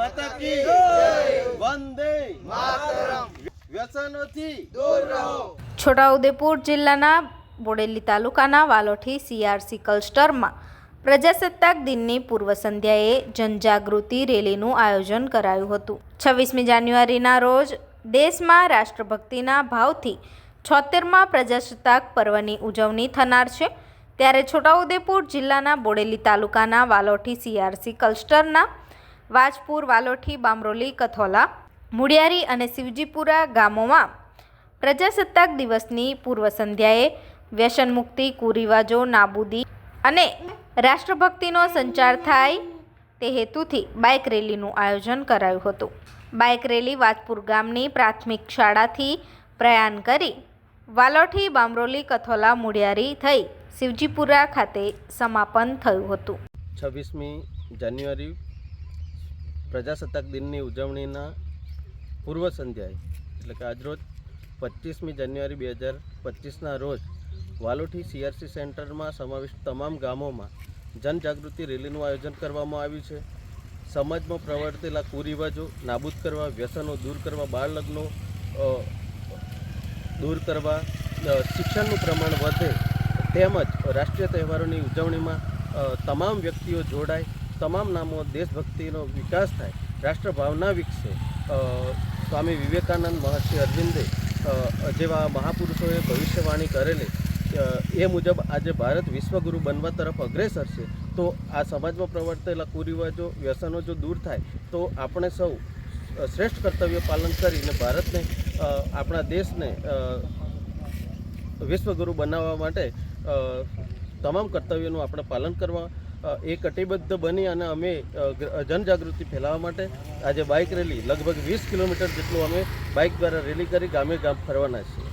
માતા કી વંદે વ્યસનોથી છોટાઉદેપુર જિલ્લાના બોડેલી તાલુકાના વાલોઠી સીઆરસી કલ્સ્ટરમાં પ્રજાસત્તાક દિનની પૂર્વ સંધ્યાએ જનજાગૃતિ રેલીનું આયોજન કરાયું હતું. છવ્વીસમી જાન્યુઆરીના રોજ દેશમાં રાષ્ટ્રભક્તિના ભાવથી છોતેરમાં પ્રજાસત્તાક પર્વની ઉજવણી થનાર છે. ત્યારે છોટાઉદેપુર જિલ્લાના બોડેલી તાલુકાના વાલોઠી સીઆરસી કલ્સ્ટરના વાજપુર, વાલોઠી, બામરોલી, કથોલા મુડિયારી અને શિવજીપુરા ગામોમાં પ્રજાસત્તાક દિવસની પૂર્વ સંધ્યાએ વ્યસન મુક્તિ, કુરિવાજો, નાબૂદી અને રાષ્ટ્રભક્તિનો સંચાર થાય તે હેતુથી બાઇક રેલીનું આયોજન કરાયું હતું. બાઇક રેલી વાજપુર ગામની પ્રાથમિક શાળાથી પ્રયાણ કરી વાલોઠી, બામરોલી, કથોલા મુડિયારી થઈ શિવજીપુરા ખાતે સમાપન થયું હતું. છવ્વીસમી જાન્યુઆરી પ્રજાસત્તાક દિનની ઉજવણીના પૂર્વ સંધ્યાએ, એટલે કે આજરોજ પચીસમી જાન્યુઆરી બે હજાર પચીસના રોજ વાલોઠી સીઆરસી સેન્ટરમાં સમાવિષ્ટ તમામ ગામોમાં જનજાગૃતિ રેલીનું આયોજન કરવામાં આવ્યું છે. સમાજમાં પ્રવર્તેલા કુરિવાજો નાબૂદ કરવા, વ્યસનો દૂર કરવા બાળ લગ્નો દૂર કરવા શિક્ષણનું પ્રમાણ વધે તેમજ રાષ્ટ્રીય તહેવારોની ઉજવણીમાં તમામ વ્યક્તિઓ જોડાય તમામ નામો દેશભક્તિનો વિકાસ થાય, રાષ્ટ્રભાવના વિકસે. સ્વામી વિવેકાનંદ મહર્ષિ અરવિંદે જેવા મહાપુરુષોએ ભવિષ્યવાણી કરેલી એ મુજબ આજે ભારત વિશ્વગુરુ બનવા તરફ અગ્રેસર છે. તો આ સમાજમાં પ્રવર્તેલા કુરિવાજો, વ્યસનો જો દૂર થાય, તો આપણે સૌ શ્રેષ્ઠ કર્તવ્ય પાલન કરીને ભારતને આપણા દેશને વિશ્વગુરુ બનાવવા માટે તમામ કર્તવ્યોનું આપણે પાલન કરવા એ કટિબદ્ધ બની અને અમે જનજાગૃતિ ફેલાવવા માટે આજે બાઇક રેલી લગભગ વીસ કિલોમીટર જેટલું અમે બાઇક દ્વારા રેલી કરી ગામે ગામ ફરવાના છીએ.